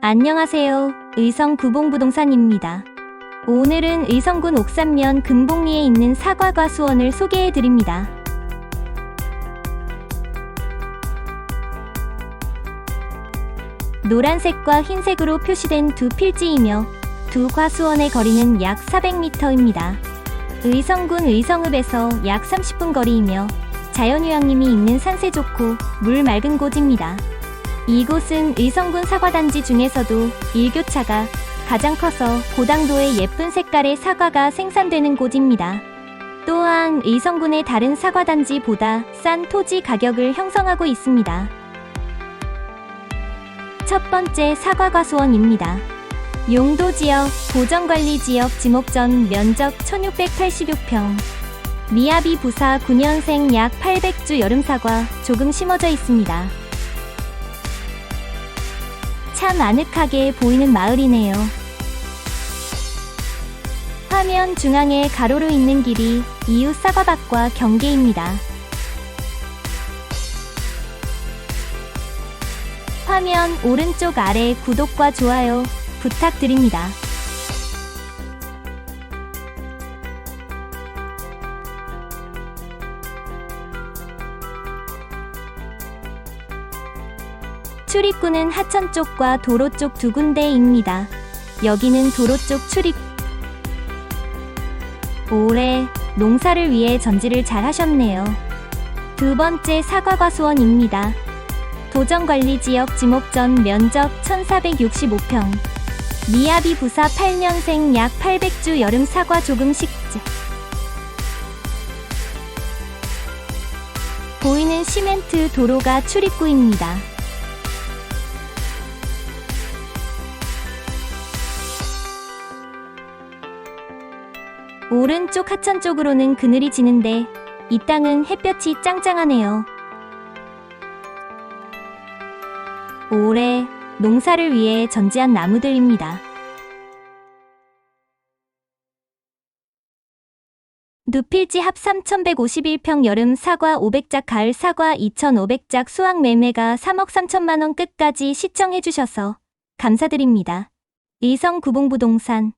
안녕하세요. 의성 구봉부동산입니다. 오늘은 의성군 옥산면 금봉리에 있는 사과과 수원을 소개해 드립니다. 노란색과 흰색으로 표시된 두 필지이며 두 과수원의 거리는 약 400m입니다. 의성군 의성읍에서 약 30분 거리이며 자연휴양림이 있는 산세 좋고 물 맑은 곳입니다. 이곳은 의성군 사과단지 중에서도 일교차가 가장 커서 고당도의 예쁜 색깔의 사과가 생산되는 곳입니다. 또한 의성군의 다른 사과단지보다 싼 토지 가격을 형성하고 있습니다. 첫 번째 사과과수원입니다. 용도 지역, 보정관리 지역 지목전 면적 1686평. 미야비 부사 9년생 약 800주 여름사과 조금 심어져 있습니다. 참 아늑하게 보이는 마을이네요. 화면 중앙에 가로로 있는 길이 이웃 사과밭과 경계입니다. 화면 오른쪽 아래 구독과 좋아요 부탁드립니다. 출입구는 하천 쪽과 도로 쪽 두 군데입니다. 여기는 도로 쪽 출입. 올해 농사를 위해 전지를 잘 하셨네요. 두 번째 사과과 수원입니다. 도정관리지역 지목전 면적 1465평. 미야비 부사 8년생 약 800주 여름 사과 조금 식재. 보이는 시멘트 도로가 출입구입니다. 오른쪽 하천 쪽으로는 그늘이 지는데 이 땅은 햇볕이 짱짱하네요. 올해 농사를 위해 전지한 나무들입니다. 누필지 합 3,151평 여름 사과 500짝 가을 사과 2,500짝 수확 매매가 3억 3천만 원 끝까지 시청해 주셔서 감사드립니다. 의성 구봉부동산